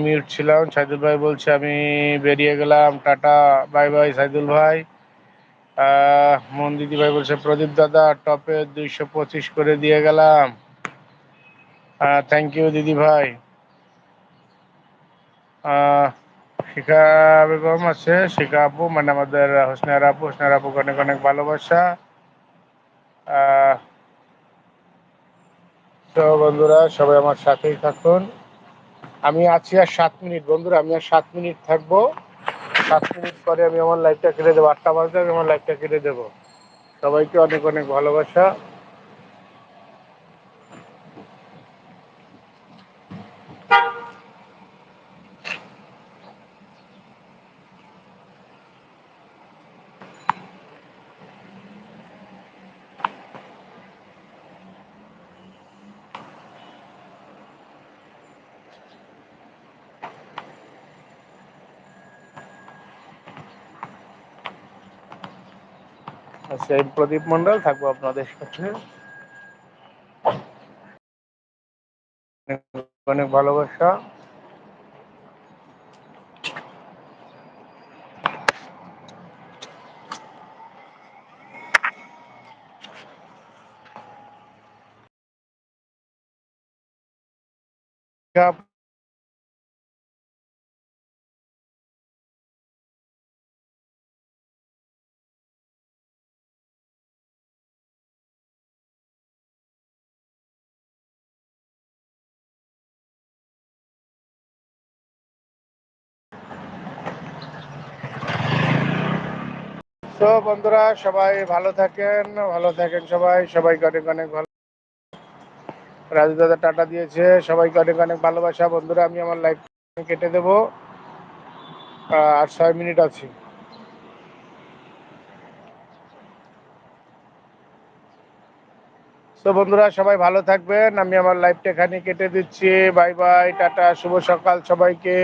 Mute ছিলাম। সাইদুল ভাই বলছে আমি বেরিয়ে গেলাম। টাটা বাই বাই সাইদুল ভাই। আহ, মন দিদি ভাই বলছে প্রদীপ দাদা টপে দুইশো পঁচিশ করে দিয়ে গেলাম। থ্যাংক ইউ দিদি ভাই। শিখা বেগম আছে। শিখা আপু মানে আমাদের হোসনার আপু। হোসনার আপু অনেক অনেক ভালোবাসা। তো বন্ধুরা সবাই আমার সাথেই থাকুন। আমি আছি আর সাত মিনিট, বন্ধুরা, আমি আর সাত মিনিট থাকব। সাত মিনিট পরে আমি আমার লাইফটা কেটে দেবো। আটটা বাজতে আমি আমার লাইফটা কেটে দেবো। সবাইকে অনেক অনেক ভালোবাসা। আচ্ছা এই প্রদীপ মন্ডল থাকব আপনাদের সাথে। অনেক অনেক ভালোবাসা। তো বন্ধুরা, সবাই ভালো থাকেন ভালো থাকেন সবাই। সবাইকে অনেক অনেক ভালো রাজু দাদা টাটা দিয়েছে। সবাইকে অনেক অনেক ভালোবাসা। বন্ধুরা, আমি আমার লাইফ কেটে দেবো। আর ছয় মিনিট আছি। তো বন্ধুরা, সবাই ভালো থাকবেন। আমি আমার লাইফটা এখানে কেটে দিচ্ছি। বাই বাই টাটা, শুভ সকাল সবাইকে।